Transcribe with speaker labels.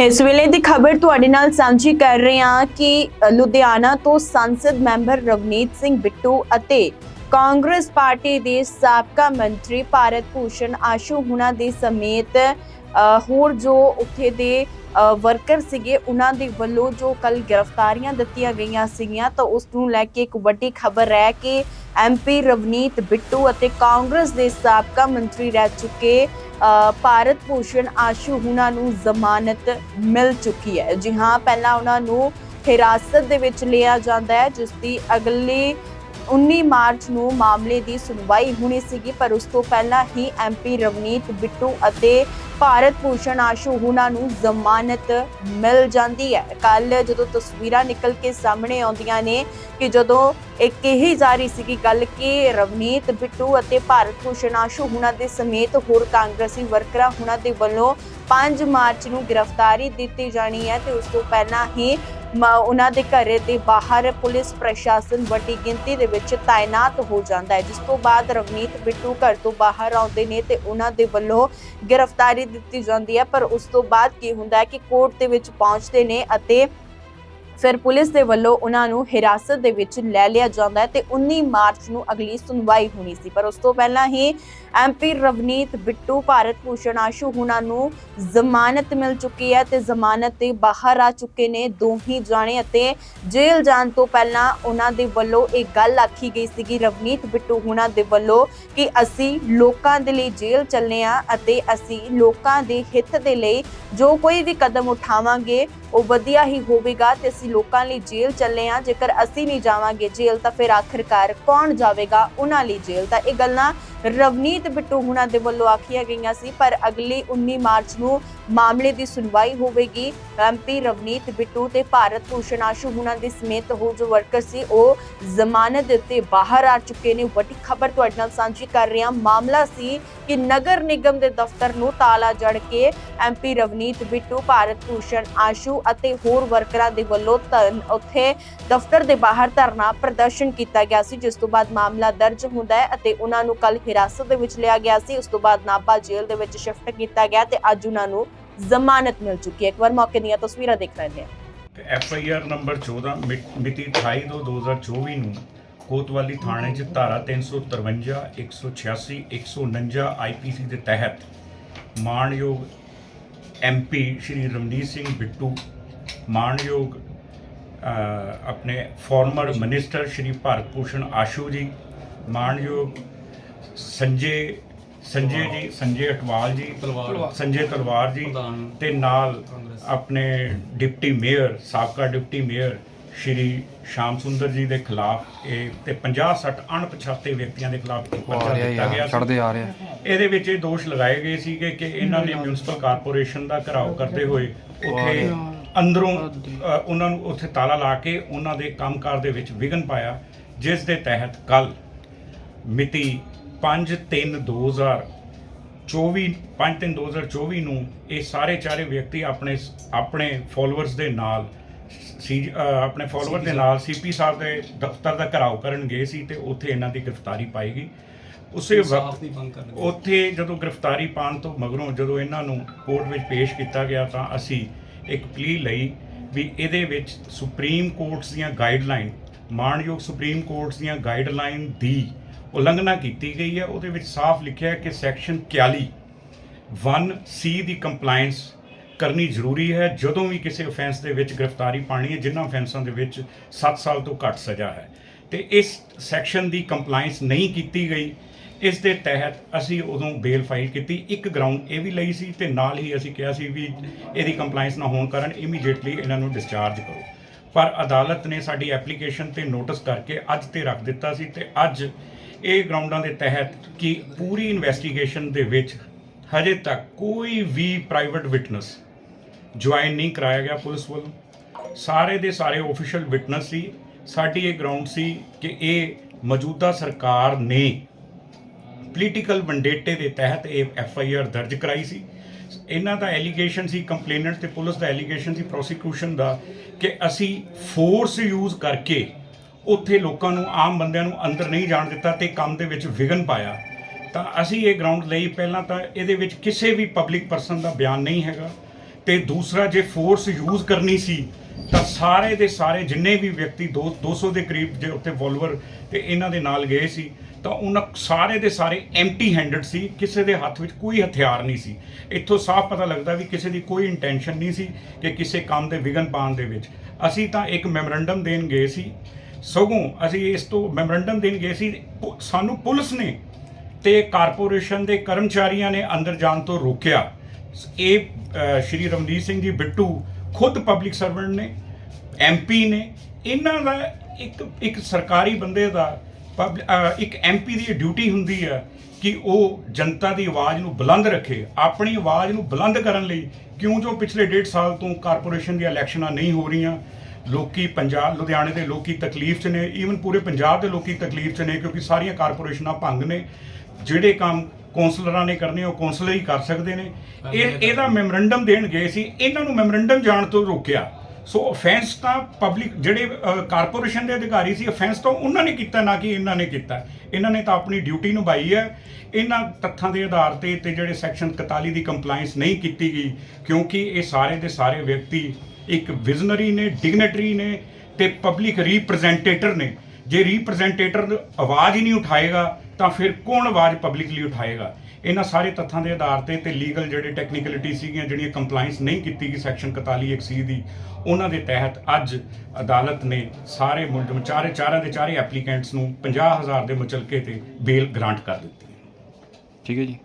Speaker 1: ਇਸ ਵੇਲੇ ਦੀ ਖਬਰ ਤੁਹਾਡੇ ਨਾਲ ਸਾਂਝੀ ਕਰ ਰਹੇ ਹਾਂ ਕਿ ਲੁਧਿਆਣਾ ਤੋਂ ਸੰਸਦ ਮੈਂਬਰ ਰਵਨੀਤ ਸਿੰਘ ਬਿੱਟੂ ਅਤੇ ਕਾਂਗਰਸ ਪਾਰਟੀ ਦੇ ਸਾਬਕਾ ਮੰਤਰੀ ਭਾਰਤ ਭੂਸ਼ਣ ਆਸ਼ੂ ਹੁਣਾਂ ਦੇ ਸਮੇਤ ਹੋਰ ਜੋ ਉੱਥੇ ਦੇ ਵਰਕਰ ਸੀਗੇ, ਉਹਨਾਂ ਦੇ ਵੱਲੋਂ ਜੋ ਕੱਲ ਗ੍ਰਿਫਤਾਰੀਆਂ ਦਿੱਤੀਆਂ ਗਈਆਂ ਸੀਗੀਆਂ, ਤਾਂ ਉਸ ਨੂੰ ਲੈ ਕੇ ਇੱਕ ਵੱਡੀ ਖਬਰ ਹੈ ਕਿ ਐਮਪੀ ਰਵਨੀਤ ਬਿੱਟੂ ਅਤੇ ਕਾਂਗਰਸ ਦੇ ਸਾਬਕਾ ਮੰਤਰੀ ਰਹਿ ਚੁੱਕੇ ਭਾਰਤ ਭੂਸ਼ਣ ਆਸ਼ੂ ਹੁਣਾਂ ਨੂੰ ਜ਼ਮਾਨਤ ਮਿਲ ਚੁੱਕੀ ਹੈ। ਜੀ ਹਾਂ, ਪਹਿਲਾਂ ਉਹਨਾਂ ਨੂੰ ਹਿਰਾਸਤ ਦੇ ਵਿੱਚ ਲਿਆ ਜਾਂਦਾ ਹੈ, ਜਿਸ ਦੀ ਅਗਲੀ 19 ਮਾਰਚ ਨੂੰ ਮਾਮਲੇ ਦੀ ਸੁਣਵਾਈ ਹੋਣੀ ਸੀਗੀ, ਪਰ ਉਸ ਤੋਂ ਪਹਿਲਾਂ ਹੀ ਐਮਪੀ ਰਵਨੀਤ, ਬਿੱਟੂ ਅਤੇ ਭਾਰਤ ਭੂਸ਼ਣ ਆਸ਼ੂ ਹੁਣਾਂ ਨੂੰ ਜ਼ਮਾਨਤ ਮਿਲ ਜਾਂਦੀ ਹੈ। ਕੱਲ ਜਦੋਂ ਤਸਵੀਰਾਂ ਨਿਕਲ ਕੇ ਸਾਹਮਣੇ ਆਉਂਦੀਆਂ ਨੇ ਕਿ ਜਦੋਂ ਇੱਕ ਇਹੀ ਜਾਰੀ ਸੀਗੀ ਗੱਲ ਕਿ ਰਵਨੀਤ, ਬਿੱਟੂ ਅਤੇ ਭਾਰਤ ਭੂਸ਼ਣ ਆਸ਼ੂ ਹੁਣਾਂ ਦੇ ਸਮੇਤ ਹੋਰ ਕਾਂਗਰਸੀ ਵਰਕਰਾਂ ਹੁਣਾਂ ਦੇ ਵੱਲੋਂ 5 ਮਾਰਚ ਨੂੰ ਗ੍ਰਿਫਤਾਰੀ ਦਿੱਤੀ ਜਾਣੀ ਹੈ ਤੇ ਉਸ ਤੋਂ ਪਹਿਲਾਂ ਹੀ ਉਹਨਾਂ ਦੇ ਘਰੇ ਦੇ ਬਾਹਰ ਪੁਲਿਸ ਪ੍ਰਸ਼ਾਸਨ ਵੱਡੀ ਗਿਣਤੀ ਦੇ ਵਿੱਚ ਤਾਇਨਾਤ ਹੋ ਜਾਂਦਾ ਹੈ, ਜਿਸ ਤੋਂ ਬਾਅਦ ਰਵਨੀਤ ਬਿੱਟੂ ਘਰ ਤੋਂ ਬਾਹਰ ਆਉਂਦੇ ਨੇ ਤੇ ਉਹਨਾਂ ਦੇ ਵੱਲੋਂ ਗ੍ਰਿਫਤਾਰੀ ਦਿੱਤੀ ਜਾਂਦੀ ਹੈ, ਪਰ ਉਸ ਤੋਂ ਬਾਅਦ ਕੀ ਹੁੰਦਾ ਹੈ ਕਿ ਕੋਰਟ ਦੇ ਵਿੱਚ ਪਹੁੰਚਦੇ ਨੇ ਅਤੇ ਫਿਰ ਪੁਲਿਸ ਦੇ ਵੱਲੋਂ ਉਹਨਾਂ ਨੂੰ ਹਿਰਾਸਤ ਦੇ ਵਿੱਚ ਲੈ ਲਿਆ ਜਾਂਦਾ ਹੈ ਤੇ 19 ਮਾਰਚ ਨੂੰ ਅਗਲੀ ਸੁਣਵਾਈ ਹੋਣੀ ਸੀ। ਪਰ ਉਸ ਤੋਂ ਪਹਿਲਾਂ ਹੀ ਐਮਪੀ ਰਵਨੀਤ, ਬਿੱਟੂ ਭਾਰਤ ਭੂਸ਼ਣ ਆਸ਼ੂ ਹੁਣਾਂ ਨੂੰ ਜ਼ਮਾਨਤ ਮਿਲ ਚੁੱਕੀ ਹੈ ਤੇ ਜ਼ਮਾਨਤ ਤੇ ਬਾਹਰ ਆ ਚੁੱਕੇ ਨੇ ਦੋਹੀ ਜਾਣੇ ਅਤੇ ਜੇਲ੍ਹ ਜਾਣ ਤੋਂ ਪਹਿਲਾਂ ਉਹਨਾਂ ਦੇ ਵੱਲੋਂ ਇਹ ਗੱਲ ਆਖੀ ਗਈ ਸੀਗੀ, ਰਵਨੀਤ, ਬਿੱਟੂ ਹੁਣਾਂ ਦੇ ਵੱਲੋਂ ਕਿ ਅਸੀਂ ਲੋਕਾਂ ਦੇ ਲਈ ਜੇਲ੍ਹ ਚੱਲੇ ਆ ਅਤੇ ਅਸੀਂ ਲੋਕਾਂ ਦੇ ਹਿੱਤ ਦੇ ਲਈ ਜੋ ਕੋਈ ਵੀ ਕਦਮ ਉਠਾਵਾਂਗੇ ਉਹ ਵਧੀਆ ਹੀ ਹੋਵੇਗਾ ਤੇ ਅਸੀਂ ਲੋਕਾਂ ਲਈ ਜੇਲ੍ਹ ਚੱਲੇ ਆ ਜੇਕਰ ਅਸੀਂ ਨਹੀਂ ਜਾਵਾਂਗੇ ਜੇਲ੍ਹ ਤਾਂ ਫਿਰ ਆਖਿਰਕਾਰ ਕੌਣ ਜਾਵੇਗਾ? ਉਹਨਾਂ ਲਈ ਜੇਲ੍ਹ ਤਾਂ ਇਹ ਗੱਲਾਂ ਰਵਨੀਤ ਬਿੱਟੂ ਹੁਣਾਂ ਦੇ ਵੱਲੋਂ ਆਖੀਆਂ ਗਈਆਂ ਸੀ, ਪਰ ਅਗਲੀ 19 ਮਾਰਚ ਨੂੰ ਮਾਮਲੇ ਦੀ ਸੁਣਵਾਈ ਹੋਵੇਗੀ। ਐਮਪੀ ਰਵਨੀਤ ਬਿੱਟੂ ਤੇ ਭਾਰਤ ਭੂਸ਼ਣ ਆਸ਼ੂ ਹੁਣਾਂ ਦੇ ਸਮੇਤ ਹੋ ਜੋ ਵਰਕਰ ਸੀ, ਉਹ ਜ਼ਮਾਨਤ ਦੇ ਉੱਤੇ ਬਾਹਰ ਆ ਚੁੱਕੇ ਨੇ। ਵੱਡੀ ਖਬਰ ਤੁਹਾਡੇ ਨਾਲ ਸਾਂਝੀ ਕਰ ਰਹੇ ਹਾਂ। ਮਾਮਲਾ ਸੀ ਕਿ ਨਗਰ ਨਿਗਮ ਦੇ ਦਫ਼ਤਰ ਨੂੰ ਤਾਲਾ ਜੜ ਕੇ ਐਮਪੀ ਰਵਨੀਤ ਬਿੱਟੂ, ਭਾਰਤ ਭੂਸ਼ਣ ਆਸ਼ੂ ਅਤੇ ਹੋਰ ਵਰਕਰਾਂ ਦੇ ਵੱਲੋਂ ਧਰਨ- ਉੱਥੇ ਦਫ਼ਤਰ ਦੇ ਬਾਹਰ ਧਰਨਾ ਪ੍ਰਦਰਸ਼ਨ ਕੀਤਾ ਗਿਆ ਸੀ, ਜਿਸ ਤੋਂ ਬਾਅਦ ਮਾਮਲਾ ਦਰਜ ਹੁੰਦਾ ਹੈ ਅਤੇ ਉਹਨਾਂ ਨੂੰ ਕੱਲ ਹਿਰਾਸਤ ਦੇ ਵਿੱਚ ਲਿਆ ਗਿਆ ਸੀ। ਉਸ ਤੋਂ ਬਾਅਦ ਨਾਭਾ ਜੇਲ੍ਹ ਦੇ ਵਿੱਚ ਸ਼ਿਫਟ ਕੀਤਾ ਗਿਆ ਤੇ ਅੱਜ ਉਹਨਾਂ ਨੂੰ ਜ਼ਮਾਨਤ ਮਿਲ ਚੁੱਕੀ ਹੈ। ਇੱਕ ਵਾਰ ਮੌਕੇ ਦੀਆਂ ਤਸਵੀਰਾਂ ਦੇਖ ਲੈਂਦੇ ਹਾਂ
Speaker 2: ਐਫ ਆਈ ਆਰ ਨੰਬਰ 14 ਮਿਤੀ 28 ਦੋ 2024 ਨੂੰ ਕੋਤਵਾਲੀ ਥਾਣੇ 'ਚ ਧਾਰਾ 353 186 149 ਆਈਪੀਸੀ ਦੇ ਤਹਿਤ ਮਾਣਯੋਗ ਐਮਪੀ ਸ਼੍ਰੀ ਰਮਨੀਤ ਸਿੰਘ ਬਿੱਟੂ, ਮਾਣਯੋਗ ਆਪਣੇ ਫਾਰਮਰ ਮਿਨਿਸਟਰ ਸ਼੍ਰੀ ਭਾਰਤ ਭੂਸ਼ਣ ਆਸ਼ੂ ਜੀ, ਮਾਣਯੋਗ ਸੰਜੇ ਸੰਜੇ ਜੀ ਸੰਜੇ ਅਟਵਾਲ ਜੀ
Speaker 3: ਤਲਵਾਰ।
Speaker 2: ਸੰਜੇ ਤਲਵਾਰ ਜੀ
Speaker 3: ਪ੍ਰਧਾਨ
Speaker 2: ਤੇ ਨਾਲ
Speaker 3: ਕਾਂਗਰਸ।
Speaker 2: ਆਪਣੇ ਡਿਪਟੀ ਮੇਅਰ ਸਾਬਕਾ ਡਿਪਟੀ ਮੇਅਰ ਸ਼੍ਰੀ ਸ਼ਾਮ ਸੁੰਦਰ ਜੀ ਦੇ ਖਿਲਾਫ ਇਹ ਤੇ 50 60 ਅਣਪਛਾਤੇ ਵਿਅਕਤੀਆਂ ਦੇ ਖਿਲਾਫ ਇੱਕ
Speaker 4: ਆ
Speaker 2: ਪਰਚਾ
Speaker 4: ਰਿਹਾ
Speaker 2: ਦਿੱਤਾ ਗਿਆ
Speaker 4: ਯਾਰ
Speaker 2: ਸੀ।
Speaker 4: ਛੱਡਦੇ ਆ ਰਿਹਾ
Speaker 2: ਇਹਦੇ ਵਿੱਚ ਇਹ ਦੋਸ਼ ਲਗਾਏ ਗਏ ਸੀਗੇ ਕਿ ਇਹਨਾਂ ਨੇ ਮਿਊਨਿਸਪਲ ਕਾਰਪੋਰੇਸ਼ਨ ਦਾ ਘਰਾਓ ਕਰਦੇ ਹੋਏ ਉੱਥੇ ਅੰਦਰੋਂ ਅ, ਉਹਨਾਂ ਨੂੰ ਉੱਥੇ ਤਾਲਾ ਲਾ ਕੇ ਉਹਨਾਂ ਦੇ ਕੰਮਕਾਰ ਦੇ ਵਿੱਚ ਵਿਘਨ ਪਾਇਆ ਜਿਸ ਦੇ ਤਹਿਤ ਕੱਲ ਮਿਤੀ 5/3/2024 5/3/2024 ਨੂੰ ਇਹ ਸਾਰੇ ਚਾਰੇ ਵਿਅਕਤੀ ਆਪਣੇ ਆਪਣੇ ਫਾਲੋਅਰਸ ਦੇ ਨਾਲ ਸੀ ਆਪਣੇ ਫਾਲੋਅਰ ਦੇ ਨਾਲ ਸੀਪੀ ਸਾਹਿਬ ਦੇ ਦਫ਼ਤਰ ਦਾ ਘਰਾਓ ਕਰਨ ਗਏ ਸੀ ਤੇ ਉੱਥੇ ਇਹਨਾਂ ਦੀ ਗ੍ਰਿਫਤਾਰੀ ਪਾਈ ਗਈ। ਉਸੇ ਵਕਤ ਉੱਥੇ ਜਦੋਂ ਗ੍ਰਿਫਤਾਰੀ ਪਾਣ ਤੋਂ ਮਗਰੋਂ ਜਦੋਂ ਇਹਨਾਂ ਨੂੰ ਕੋਰਟ ਵਿੱਚ ਪੇਸ਼ ਕੀਤਾ ਗਿਆ ਤਾਂ ਅਸੀਂ ਇੱਕ ਪਲੀ ਲਈ ਵੀ ਇਹਦੇ ਵਿੱਚ ਸੁਪਰੀਮ ਕੋਰਟਸ ਦੀਆਂ ਗਾਈਡਲਾਈਨ ਮਾਣਯੋਗ ਸੁਪਰੀਮ ਕੋਰਟਸ ਦੀਆਂ ਗਾਈਡਲਾਈਨ ਦੀ ਉਲੰਘਣਾ ਕੀਤੀ ਗਈ ਹੈ। ਉਹਦੇ ਵਿੱਚ ਸਾਫ਼ ਲਿਖਿਆ ਹੈ ਕਿ ਸੈਕਸ਼ਨ 41 1 ਸੀ ਦੀ ਕੰਪਲਾਈਂਸ ਕਰਨੀ ਜ਼ਰੂਰੀ ਹੈ। ਜਦੋਂ ਵੀ ਕਿਸੇ ਅਫੈਂਸ ਦੇ ਵਿੱਚ ਗ੍ਰਿਫਤਾਰੀ ਪਾਣੀ ਹੈ, ਜਿਨ੍ਹਾਂ ਅਫੈਂਸਾਂ ਦੇ ਵਿੱਚ 7 ਸਾਲ ਤੋਂ ਘੱਟ ਸਜ਼ਾ ਹੈ। ਤੇ ਇਸ ਸੈਕਸ਼ਨ ਦੀ ਕੰਪਲਾਈਂਸ ਨਹੀਂ ਕੀਤੀ ਗਈ। ਇਸ ਦੇ ਤਹਿਤ ਅਸੀਂ ਉਦੋਂ ਬੇਲ ਫਾਈਲ ਕੀਤੀ। ਇੱਕ ਗਰਾਊਂਡ ਇਹ ਵੀ ਲਈ ਸੀ ਤੇ ਨਾਲ ਹੀ ਅਸੀਂ ਕਿਹਾ ਸੀ ਵੀ ਇਹਦੀ ਕੰਪਲਾਈਂਸ ਨਾ ਹੋਣ ਕਾਰਨ ਇਮੀਡੀਏਟਲੀ ਇਹਨਾਂ ਨੂੰ ਡਿਸਚਾਰਜ ਕਰੋ। ਪਰ ਅਦਾਲਤ ਨੇ ਸਾਡੀ ਐਪਲੀਕੇਸ਼ਨ ਤੇ ਨੋਟਿਸ ਕਰਕੇ ਅੱਜ ਤੇ ਰੱਖ ਦਿੱਤਾ ਸੀ ਤੇ ਅੱਜ ਇਹ ਗਰਾਊਂਡਾਂ ਦੇ ਤਹਿਤ ਕਿ ਪੂਰੀ ਇਨਵੈਸਟੀਗੇਸ਼ਨ ਦੇ ਵਿੱਚ ਹਜੇ ਤੱਕ ਕੋਈ ਵੀ ਪ੍ਰਾਈਵੇਟ ਵਿਟਨੈਸ ਜੁਆਇਨ ਨਹੀਂ ਕਰਾਇਆ ਗਿਆ ਪੁਲਿਸ ਵੱਲੋਂ। ਸਾਰੇ ਦੇ ਸਾਰੇ ਆਫੀਸ਼ੀਅਲ ਵਿਟਨੈਸ ਸੀ। ਸਾਡੀ ਇਹ ਗਰਾਊਂਡ ਸੀ ਕਿ ਇਹ ਮੌਜੂਦਾ ਸਰਕਾਰ ਨੇ ਪੋਲੀਟੀਕਲ ਵੰਡੇਟੇ ਦੇ ਤਹਿਤ ਇਹ ਐਫ ਆਈ ਆਰ ਦਰਜ ਕਰਾਈ ਸੀ। ਇਹਨਾਂ ਦਾ ਐਲੀਗੇਸ਼ਨ ਸੀ ਕੰਪਲੇਨੈਂਟ ਤੇ ਪੁਲਿਸ ਦਾ ਐਲੀਗੇਸ਼ਨ ਸੀ ਪ੍ਰੋਸੀਕਿਊਸ਼ਨ ਦਾ ਕਿ ਅਸੀਂ ਫੋਰਸ ਯੂਜ਼ ਕਰਕੇ ਉੱਥੇ ਲੋਕਾਂ ਨੂੰ, ਆਮ ਬੰਦਿਆਂ ਨੂੰ ਅੰਦਰ ਨਹੀਂ ਜਾਣ ਦਿੱਤਾ ਤੇ ਕੰਮ ਦੇ ਵਿੱਚ ਵਿਘਨ ਪਾਇਆ। ਤਾਂ ਅਸੀਂ ਇਹ ਗਰਾਊਂਡ ਲਈ ਪਹਿਲਾਂ ਤਾਂ ਇਹਦੇ ਵਿੱਚ ਕਿਸੇ ਵੀ ਪਬਲਿਕ ਪਰਸਨ ਦਾ ਬਿਆਨ ਨਹੀਂ ਹੈਗਾ। ਤੇ ਦੂਸਰਾ, ਜੇ ਫੋਰਸ ਯੂਜ਼ ਕਰਨੀ ਸੀ, ਤਾਂ ਸਾਰੇ ਦੇ ਸਾਰੇ ਜਿੰਨੇ ਵੀ ਵਿਅਕਤੀ ਦੋ- 200 ਦੇ ਕਰੀਬ ਜੇ ਉੱਤੇ ਵੋਲਵਰ ਤੇ ਇਹਨਾਂ ਦੇ ਨਾਲ ਗਏ ਸੀ, ਤਾਂ ਉਹਨਾਂ ਸਾਰੇ ਦੇ ਸਾਰੇ ਐਮਟੀ ਹੈਂਡਡ ਸੀ, ਕਿਸੇ ਦੇ ਹੱਥ ਵਿੱਚ ਕੋਈ ਹਥਿਆਰ ਨਹੀਂ ਸੀ। ਇੱਥੋਂ ਸਾਫ਼ ਪਤਾ ਲੱਗਦਾ ਵੀ ਕਿਸੇ ਦੀ ਕੋਈ ਇੰਟੈਂਸ਼ਨ ਨਹੀਂ ਸੀ ਕਿ ਕਿਸੇ ਕੰਮ ਦੇ ਵਿਗਨ ਪਾਉਣ ਦੇ ਵਿੱਚ। ਅਸੀਂ ਤਾਂ ਇੱਕ ਮੈਮੋਰੰਡਮ ਦੇਣ ਗਏ ਸੀ ਸਗੋਂ ਅਸੀਂ ਇਸ ਤੋਂ ਮੈਮੋਰੰਡਮ ਦੇਣ ਗਏ ਸੀ ਪੁ- ਸਾਨੂੰ ਪੁਲਿਸ ਨੇ ਤੇ ਕਾਰਪੋਰੇਸ਼ਨ ਦੇ ਕਰਮਚਾਰੀਆਂ ਨੇ ਅੰਦਰ ਜਾਣ ਤੋਂ ਰੋਕਿਆ। ਇਹ ਸ਼੍ਰੀ ਰਮਨੀਤ ਸਿੰਘ ਜੀ ਬਿੱਟੂ ਖੁਦ ਪਬਲਿਕ ਸਰਵੈਂਟ ਨੇ ਐਮਪੀ ਨੇ। ਇਹਨਾਂ ਦਾ ਇੱਕ ਇੱਕ ਸਰਕਾਰੀ ਬੰਦੇ ਦਾ ਪਬ- ਅ, ਇੱਕ ਐਮਪੀ ਦੀ ਡਿਊਟੀ ਹੁੰਦੀ ਹੈ ਕਿ ਉਹ ਜਨਤਾ ਦੀ ਆਵਾਜ਼ ਨੂੰ ਬੁਲੰਦ ਰੱਖੇ ਆਪਣੀ ਆਵਾਜ਼ ਨੂੰ ਬੁਲੰਦ ਕਰਨ ਲਈ ਕਿਉਂ ਜੋ ਪਿਛਲੇ ਡੇਢ ਸਾਲ ਤੋਂ ਕਾਰਪੋਰੇਸ਼ਨ ਦੀਆਂ ਇਲੈਕਸ਼ਨਾਂ ਨਹੀਂ ਹੋ ਰਹੀਆਂ ਲੋਕੀ ਪੰਜਾਬ ਲੁਧਿਆਣੇ ਦੇ ਲੋਕੀ ਤਕਲੀਫ 'ਚ ਨੇ ਈਵਨ ਪੂਰੇ ਪੰਜਾਬ ਦੇ ਲੋਕੀ ਤਕਲੀਫ 'ਚ ਨੇ ਕਿਉਂਕਿ ਸਾਰੀਆਂ ਕਾਰਪੋਰੇਸ਼ਨਾਂ ਭੰਗ ਨੇ। ਜਿਹੜੇ ਕੰਮ ਕੌਂਸਲਰਾਂ ਨੇ ਕਰਨੇ ਉਹ ਕੌਂਸਲਰ ਹੀ ਕਰ ਸਕਦੇ ਨੇ। ਇਹ ਇਹਦਾ ਮੈਮੋਰੰਡਮ ਦੇਣ ਗਏ ਸੀ ਇਹਨਾਂ ਨੂੰ ਮੈਮੋਰੰਡਮ ਜਾਣ ਤੋਂ ਰੋਕਿਆ। ਸੋ ਅਫੈਂਸ ਤਾਂ ਪਬਲਿਕ ਜਿਹੜੇ ਕਾਰਪੋਰੇਸ਼ਨ ਦੇ ਅਧਿਕਾਰੀ ਸੀ ਅਫੈਂਸ ਤਾਂ ਉਹਨਾਂ ਨੇ ਕੀਤਾ ਨਾ ਕਿ ਇਹਨਾਂ ਨੇ ਕੀਤਾ। ਇਹਨਾਂ ਨੇ ਤਾਂ ਆਪਣੀ ਡਿਊਟੀ ਨਿਭਾਈ ਹੈ। ਇਹਨਾਂ ਤੱਥਾਂ ਦੇ ਆਧਾਰ ਤੇ ਤੇ ਜਿਹੜੇ ਸੈਕਸ਼ਨ 41 ਦੀ ਕੰਪਲਾਈਂਸ ਨਹੀਂ ਕੀਤੀ ਗਈ ਕਿਉਂਕਿ ਇਹ ਸਾਰੇ ਦੇ ਸਾਰੇ ਵਿਅਕਤੀ ਇੱਕ ਵਿਜ਼ਨਰੀ ਨੇ ਡਿਗਨਿਟਰੀ ਨੇ ਤੇ ਪਬਲਿਕ ਰਿਪਰੈਜ਼ੈਂਟੇਟਰ ਨੇ। ਜੇ ਰਿਪਰੈਜ਼ੈਂਟੇਟਰ ਆਵਾਜ਼ ਹੀ ਨਹੀਂ ਉਠਾਏਗਾ, ਤਾਂ ਫਿਰ ਕੌਣ ਆਵਾਜ਼ ਪਬਲਿਕਲੀ ਉਠਾਏਗਾ? ਇਹਨਾਂ ਸਾਰੇ ਤੱਥਾਂ ਦੇ ਆਧਾਰ ਤੇ ਤੇ ਲੀਗਲ ਜਿਹੜੇ ਟੈਕਨੀਕਲਿਟੀ ਸੀਗੀਆਂ, ਜਿਹੜੀਆਂ ਕੰਪਲਾਈਂਸ ਨਹੀਂ ਕੀਤੀ ਗਈ ਸੈਕਸ਼ਨ 41 ਇੱਕ ਸੀ ਦੀ, ਉਹਨਾਂ ਦੇ ਤਹਿਤ ਅੱਜ ਅਦਾਲਤ ਨੇ ਸਾਰੇ ਮੁਲਜ਼ਮ, ਚਾਰੇ ਚਾਰਾਂ ਦੇ ਚਾਰੇ ਐਪਲੀਕੈਂਟਸ ਨੂੰ 50000 ਦੇ ਮੁਚਲਕੇ ਤੇ ਬੇਲ ਗ੍ਰਾਂਟ ਕਰ ਦਿੱਤੀ
Speaker 3: ਠੀਕ ਹੈ ਜੀ।